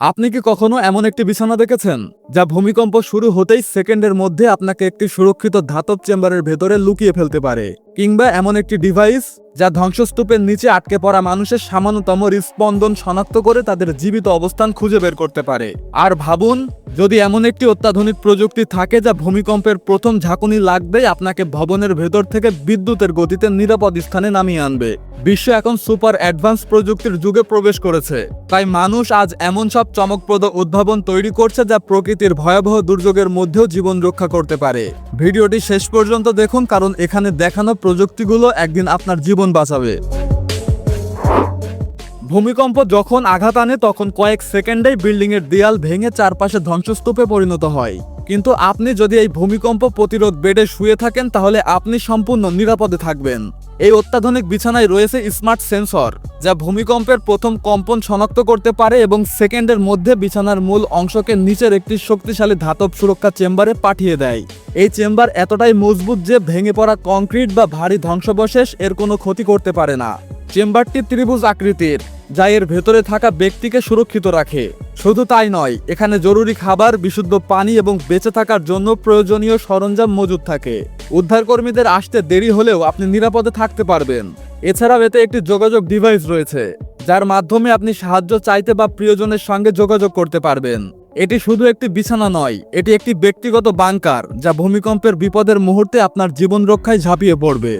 আপনি কি কখনো এমন একটি বিছানা দেখেছেন, যা ভূমিকম্প শুরু হতেই সেকেন্ডের মধ্যে আপনাকে একটি সুরক্ষিত ধাতব চেম্বারের ভেতরে লুকিয়ে ফেলতে পারে? কিংবা এমন একটি ডিভাইস যা ধ্বংসস্তূপের নিচে আটকে পড়া মানুষের সামান্যতম হৃদস্পন্দন শনাক্ত করে তাদের জীবিত অবস্থান খুঁজে বের করতে পারে। আর ভাবুন, যদি এমন একটি অত্যাধুনিক প্রযুক্তি থাকে যা ভূমিকম্পের প্রথম ঝাঁকুনি লাগবেই আপনাকে ভবনের ভেতর থেকে বিদ্যুতের গতিতে নিরাপদ স্থানে নামিয়ে আনবে। বিশ্ব এখন সুপার অ্যাডভান্স প্রযুক্তির যুগে প্রবেশ করেছে। তাই মানুষ আজ এমন সব চমকপ্রদ উদ্ভাবন তৈরি করছে যা প্রকৃতির ভয়াবহ দুর্যোগের মধ্যেও জীবন রক্ষা করতে পারে। ভিডিওটি শেষ পর্যন্ত দেখুন, কারণ এখানে দেখানো প্রযুক্তিগুলো একদিন আপনার জীবন বাঁচাবে। ভূমিকম্প যখন আঘাত আনে, তখন কয়েক সেকেন্ডেই বিল্ডিংয়ের দেয়াল ভেঙে চারপাশে ধ্বংসস্তূপে পরিণত হয়। কিন্তু আপনি যদি এই ভূমিকম্প প্রতিরোধ বেডে শুয়ে থাকেন, তাহলে আপনি সম্পূর্ণ নিরাপদে থাকবেন। এই অত্যাধুনিক বিছানায় রয়েছে স্মার্ট সেন্সর, যা ভূমিকম্পের প্রথম কম্পন শনাক্ত করতে পারে এবং সেকেন্ডের মধ্যে বিছানার মূল অংশকে নিচের একটি শক্তিশালী ধাতব সুরক্ষা চেম্বারে পাঠিয়ে দেয়। এই চেম্বার এতটাই মজবুত যে ভেঙে পড়া কংক্রিট বা ভারী ধ্বংসাবশেষ এর কোনো ক্ষতি করতে পারে না। চেম্বারটি ত্রিভুজ আকৃতির। যা এর ভেতরে থাকা ব্যক্তিকে সুরক্ষিত রাখে। শুধু তাই নয়, এখানে জরুরি খাবার, বিশুদ্ধ পানি এবং বেঁচে থাকার জন্য প্রয়োজনীয় সরঞ্জাম মজুদ থাকে। উদ্ধারকর্মীদের আসতে দেরি হলেও আপনি নিরাপদে থাকতে পারবেন। এছাড়াও এতে একটি যোগাযোগ ডিভাইস রয়েছে, যার মাধ্যমে আপনি সাহায্য চাইতে বা প্রিয়জনের সঙ্গে যোগাযোগ করতে পারবেন। এটি শুধু একটি বিছানা নয়, এটি একটি ব্যক্তিগত বাংকার, যা ভূমিকম্পের বিপদের মুহূর্তে আপনার জীবন রক্ষায় ঝাঁপিয়ে পড়বে।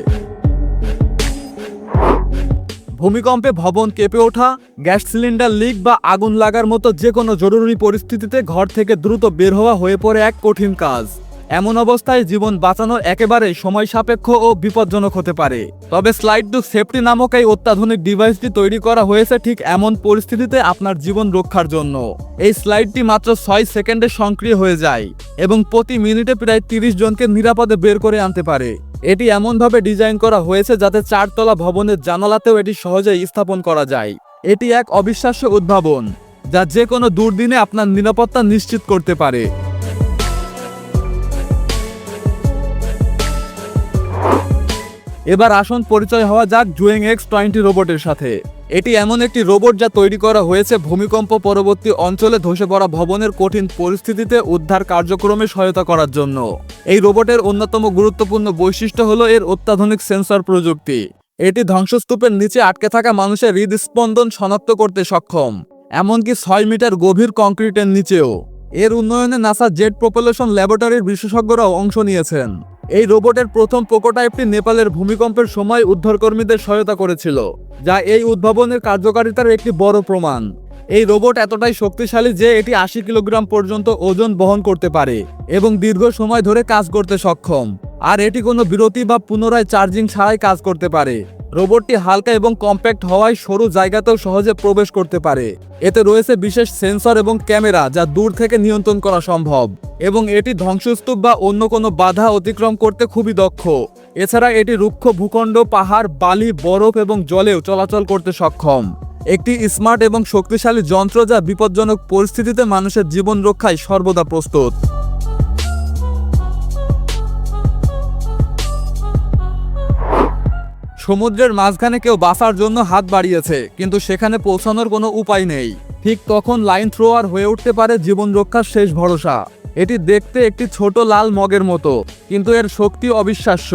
ভূমিকম্পে ভবন কেঁপে ওঠা, গ্যাস সিলিন্ডার লিক বা আগুন লাগার মতো যে কোনো জরুরি পরিস্থিতিতে ঘর থেকে দ্রুত বের হওয়া হয়ে পড়ে এক কঠিন কাজ। এমন অবস্থায় জীবন বাঁচানো একেবারে সময় সাপেক্ষ ও বিপজ্জনক হতে পারে। তবে স্লাইড টু সেফটি নামক এই অত্যাধুনিক ডিভাইসটি তৈরি করা হয়েছে ঠিক এমন পরিস্থিতিতে আপনার জীবন রক্ষার জন্য। এই স্লাইডটি মাত্র ছয় সেকেন্ডে সক্রিয় হয়ে যায় এবং প্রতি মিনিটে প্রায় তিরিশ জনকে নিরাপদে বের করে আনতে পারে। এটি এমনভাবে ডিজাইন করা হয়েছে যাতে চারতলা ভবনের জানালাতেও এটি সহজেই স্থাপন করা যায়। এটি এক অবিশ্বাস্য উদ্ভাবন, যা যে কোনো দুর্দিনে আপনার নিরাপত্তা নিশ্চিত করতে পারে। এবার আসন পরিচয় হওয়া যাক জুয়েং এক্স টোয়েন্টি রোবটের সাথে। এটি এমন একটি রোবট যা তৈরি করা হয়েছে ভূমিকম্প পরবর্তী অঞ্চলে ধসে পড়া ভবনের কঠিন পরিস্থিতিতে উদ্ধার কার্যক্রমে সহায়তা করার জন্য। এই রোবটের অন্যতম গুরুত্বপূর্ণ বৈশিষ্ট্য হল এর অত্যাধুনিক সেন্সর প্রযুক্তি। এটি ধ্বংসস্তূপের নিচে আটকে থাকা মানুষের হৃদস্পন্দন শনাক্ত করতে সক্ষম, এমনকি ছয় মিটার গভীর কংক্রিটের নিচেও। এর উন্নয়নে নাসা জেট প্রপোলেশন ল্যাবরেটরির বিশেষজ্ঞরাও অংশ নিয়েছেন। এই রোবটের প্রথম প্রোকোটাইপটি নেপালের ভূমিকম্পের সময় উদ্ধারকর্মীদের সহায়তা করেছিল, যা এই উদ্ভাবনের কার্যকারিতার একটি বড় প্রমাণ। এই রোবট এতটাই শক্তিশালী যে এটি আশি কিলোগ্রাম পর্যন্ত ওজন বহন করতে পারে এবং দীর্ঘ সময় ধরে কাজ করতে সক্ষম। আর এটি কোনো বিরতি বা পুনরায় চার্জিং ছাড়াই কাজ করতে পারে। রোবটটি হালকা এবং কম্প্যাক্ট হওয়ায় সরু জায়গাতেও সহজে প্রবেশ করতে পারে। এতে রয়েছে বিশেষ সেন্সর এবং ক্যামেরা যা দূর থেকে নিয়ন্ত্রণ করা সম্ভব। এবং এটি ধ্বংসস্তূপ বা অন্য কোনো বাধা অতিক্রম করতে খুবই দক্ষ। এছাড়া এটি রুক্ষ ভূখণ্ড, পাহাড়, বালি, বরফ এবং জলেও চলাচল করতে সক্ষম। একটি স্মার্ট এবং শক্তিশালী যন্ত্র যা বিপজ্জনক পরিস্থিতিতে মানুষের জীবন রক্ষায় সর্বদা প্রস্তুত। সমুদ্রের মাঝখানে কেউ বাঁচার জন্য হাত বাড়িয়েছে, কিন্তু সেখানে পৌঁছানোর কোনো উপায় নেই। ঠিক তখন লাইন থ্রোয়ার হয়ে উঠতে পারে জীবন রক্ষার শেষ ভরসা। এটি দেখতে একটি ছোট লাল মগের মতো, কিন্তু এর শক্তি অবিশ্বাস্য।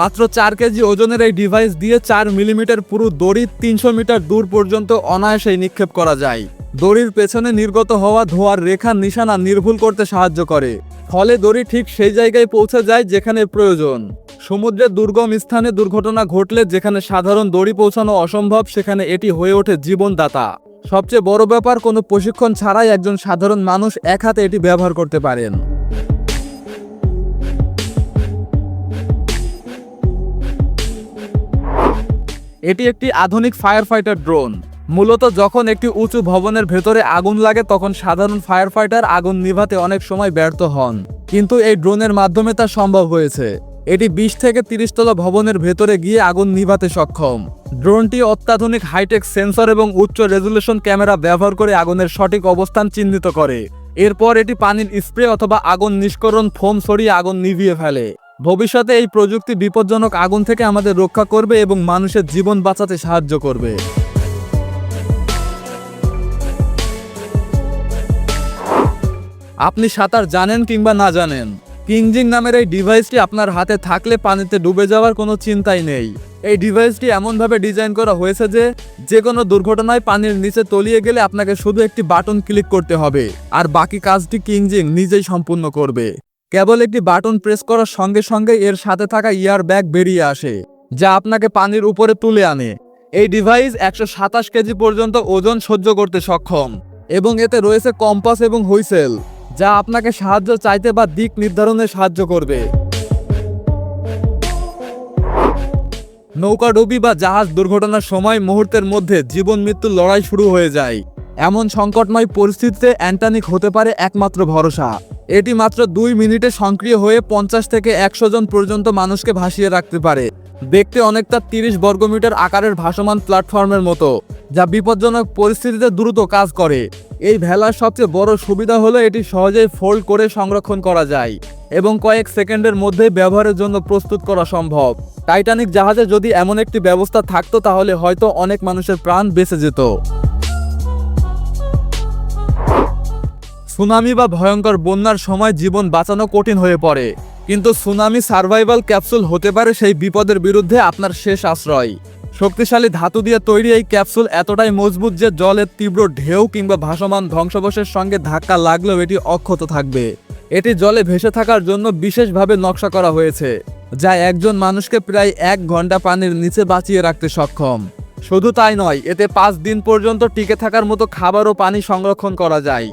মাত্র চার কেজি ওজনের এই ডিভাইস দিয়ে চার মিলিমিটার পুরো দড়ি তিনশো মিটার দূর পর্যন্ত অনায়াসেই নিক্ষেপ করা যায়। দড়ির পেছনে নির্গত হওয়া ধোয়ার রেখা নিশানা নির্ভুল করতে সাহায্য করে। ফলে দড়ি ঠিক সেই জায়গায় পৌঁছে যায় যেখানে প্রয়োজন। সমুদ্রের দুর্গম স্থানে দুর্ঘটনা ঘটলে যেখানে সাধারণ দড়ি পৌঁছানো অসম্ভব, সেখানে এটি হয়ে ওঠে জীবনদাতা। সবচেয়ে বড় ব্যাপার, কোনো প্রশিক্ষণ ছাড়াই একজন সাধারণ মানুষ এক হাতে এটি ব্যবহার করতে পারেন। এটি একটি আধুনিক ফায়ার ফাইটার ড্রোন মূলত যখন একটি উঁচু ভবনের ভেতরে আগুন লাগে, তখন সাধারণ ফায়ার ফাইটার আগুন নিভাতে অনেক সময় ব্যর্থ হন। কিন্তু এই ড্রোনের মাধ্যমে তা সম্ভব হয়েছে। এটি বিশ থেকে তিরিশ তলা ভবনের ভেতরে গিয়ে আগুন নিভাতে সক্ষম। ড্রোনটি অত্যাধুনিক হাইটেক সেন্সর এবং উচ্চ রেজুলেশন ক্যামেরা ব্যবহার করে আগুনের সঠিক অবস্থান চিহ্নিত করে। এরপর এটি পানির স্প্রে অথবা আগুন নিষ্করণ ফোম সরিয়ে আগুন নিভিয়ে ফেলে। ভবিষ্যতে এই প্রযুক্তি বিপজ্জনক আগুন থেকে আমাদের রক্ষা করবে এবং মানুষের জীবন বাঁচাতে সাহায্য করবে। আপনি সাঁতার জানেন কিংবা না জানেন? কিংজিং নামের এই ডিভাইসটি আপনার হাতে থাকলে পানিতে ডুবে যাওয়ার কোনো চিন্তাই নেই। এই ডিভাইসটি এমনভাবে ডিজাইন করা হয়েছে যে যে কোনো দুর্ঘটনায় পানির নিচে তলিয়ে গেলে আপনাকে শুধু একটি বাটন ক্লিক করতে হবে, আর বাকি কাজটি কিংজিং নিজেই সম্পূর্ণ করবে। কেবল একটি বাটন প্রেস করার সঙ্গে সঙ্গে এর সাথে থাকা ইয়ার ব্যাগ বেরিয়ে আসে, যা আপনাকে পানির উপরে তুলে আনে। এই ডিভাইস একশো সাতাশ কেজি পর্যন্ত ওজন সহ্য করতে সক্ষম, এবং এতে রয়েছে কম্পাস এবং হুইসেল। যা আপনাকে সাহায্য চাইতে বা দিক নির্ধারণে সাহায্য করবে। নৌকাডুবি বা জাহাজ দুর্ঘটনার সময় মুহূর্তের মধ্যে জীবন মৃত্যুর লড়াই শুরু হয়ে যায়। এমন সংকটময় পরিস্থিতিতে অ্যান্টানিক হতে পারে একমাত্র ভরসা। এটি মাত্র দুই মিনিটে সক্রিয় হয়ে পঞ্চাশ থেকে একশো জন পর্যন্ত মানুষকে ভাসিয়ে রাখতে পারে। দেখতে অনেকটা তিরিশ বর্গমিটার আকারের ভাসমান প্ল্যাটফর্মের মতো, যা বিপজ্জনক পরিস্থিতিতে দ্রুত কাজ করে। এই ভেলার সবচেয়ে বড় সুবিধা হলো এটি সহজেই ফোল্ড করে সংরক্ষণ করা যায় এবং কয়েক সেকেন্ডের মধ্যেই ব্যবহারের জন্য প্রস্তুত করা সম্ভব। টাইটানিক জাহাজে যদি এমন একটি ব্যবস্থা থাকতো, তাহলে হয়তো অনেক মানুষের প্রাণ বেঁচে যেত। সুনামি বা ভয়ঙ্কর বন্যার সময় জীবন বাঁচানো কঠিন হয়ে পড়ে। কিন্তু সুনামি সার্ভাইভাল ক্যাপসুল হতে পারে সেই বিপদের বিরুদ্ধে আপনার শেষ আশ্রয়। শক্তিশালী ধাতু দিয়ে তৈরি এই ক্যাপসুল এতটাই মজবুত যে জলের তীব্র ঢেউ কিংবা ভাসমান ধ্বংসাবশের সঙ্গে ধাক্কা লাগলেও এটি অক্ষত থাকবে। এটি জলে ভেসে থাকার জন্য বিশেষভাবে নকশা করা হয়েছে, যা একজন মানুষকে প্রায় এক ঘণ্টা পানির নিচে বাঁচিয়ে রাখতে সক্ষম। শুধু তাই নয়, এতে পাঁচ দিন পর্যন্ত টিকে থাকার মতো খাবার ও পানি সংরক্ষণ করা যায়।